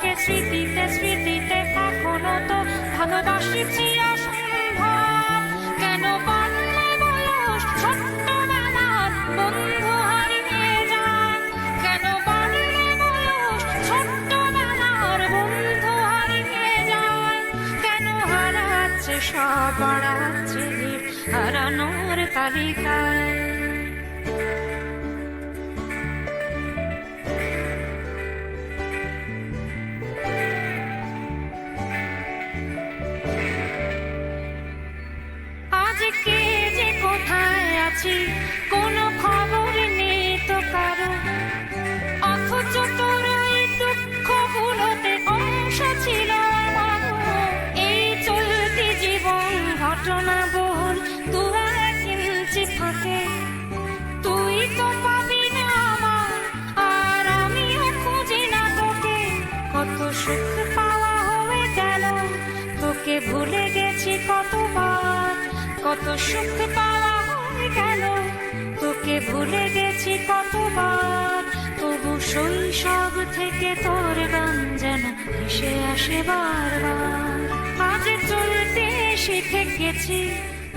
তোকে স্মৃতিতে স্মৃতিতে কখনো তো ভালোবাসিছি অসম্ভব কেন সব বাড়াচ্ছে হারানোর তালিকায়? আজকে যে কোথায় আছি, কোনো খবর নেই তো কারও। অথচ তোর ওই দুঃখগুলোতে অংশ ছিল। এই চলতি জীবন ঘটনা এক ইঞ্চি ফাঁকে। তুই তো পাবি না আমার, আর আমিও খুঁজি না তোকে। কত সুখ পাওয়া হয়ে গেল, তোকে ভুলে গেছি কতবার। কত সুখ পাওয়া হয়ে গেল। তোকে ভুলে গেছি কতবার। তবু শৈশব থেকে তোর গান যেন আসে বারবার। আজ চলতে শিখে গেছি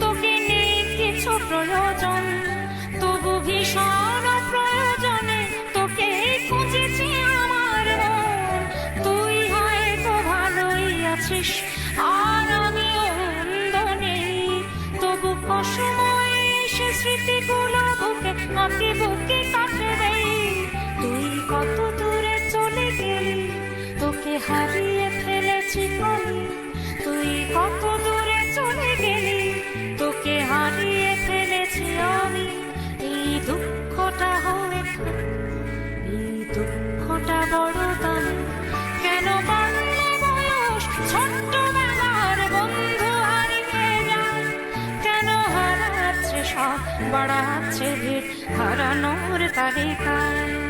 তোকে নেই কিছু প্রয়োজন। তবু ভীষণ প্রয়োজনে তোকে খুঁজেছি আমার তুই হয়তো ভালোই আছিস হারিয়ে ফেলেছি আমি তুই কত দূরে চলে গেলি, তোকে হারিয়ে ফেলেছি আমি। এই দুঃখটা হয়ে এই দুঃখটা বড় দামি। কেন বাড়লে বয়স ছোট্টবেলার বন্ধু হারিয়ে যায়। কেন হারাচ্ছে সব, বাড়াচ্ছে ভিড়, হারানোর তালিকায়?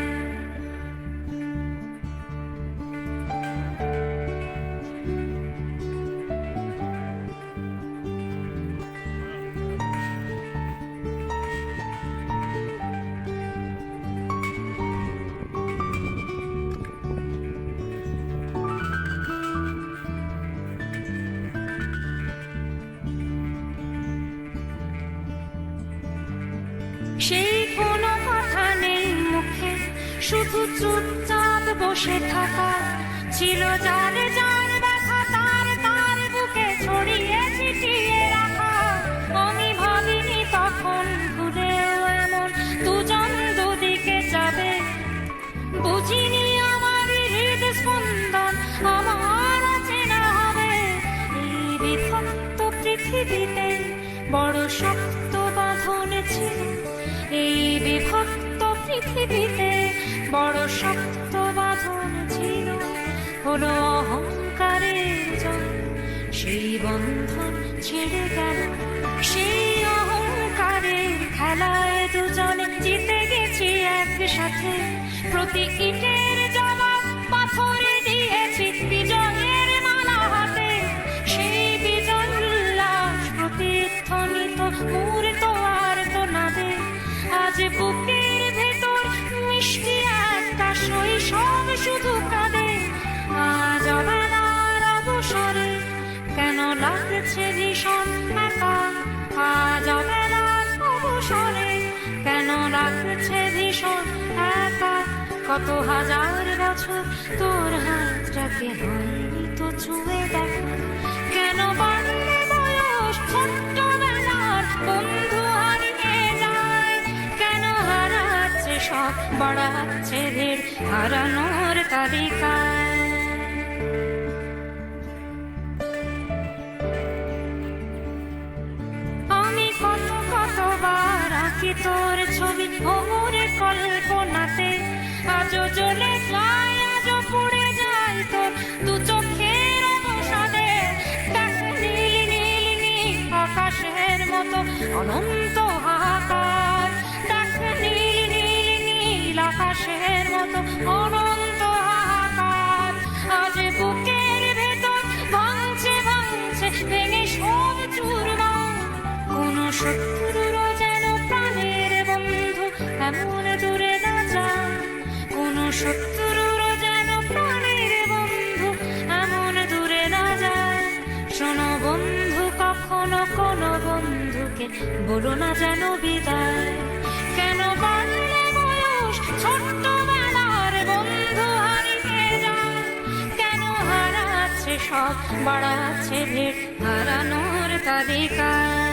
সেই কোনো কথা নেই মুখে। শুধু চুপচাপ বসে থাকা। ছিল যার যার ব্যথা, তার তার বুকে ছড়িয়ে ছিটিয়ে রাখা। আমি ভাবিনি তখন ভুলেও এমন। দুজন দুদিকে যাবে। বুঝিনি আমার হৃদ স্পন্দন। আমার চেনা হবে। এই বিভক্ত পৃথিবীতে বড় শক্ত বাঁধন ছিল। এই বিভক্ত পৃথিবীতে বড় শক্ত বাঁধন ছিল। হলো অহংকারের জয় সেই বন্ধন ছেড়ে গেল। সেই অহংকারের খেলায় দুজনে জিতে গেছি একসাথে। প্রতি ইটের শুধু কাঁদে, আজ অবেলার অবসরে কেন লাগছে ভীষণ একা আজ অবেলার অবসরে কেন লাগছে ভীষণ একা কত হাজার বছর তোর হাতটাকে তো ছুঁয়ে দেখা। কেন বাড়লে বাড়াচ্ছে ভিড় হারানোর তালিকা। আমি কত কতবার আঁকি তোর ছবি ভোরে কল্পনাতে। আজও জ্বলে যায়, আজও পুড়ে যায় তোর দু চোখের অবসাদে। নীল নীল নীল মতো অনন্ত শত্রুরও যেন প্রাণের বন্ধু, এমন দূরে না যায় কোন শত্রুরও যেন প্রাণের বন্ধু, এমন দূরে না যায় শোনো বন্ধু, কখনো কোনো বন্ধুকে বলো না যেন বিদায়। কেন বাড়লে বয়স হারাচ্ছে সব, বাড়াচ্ছে ভিড় হারানোর তালিকায়?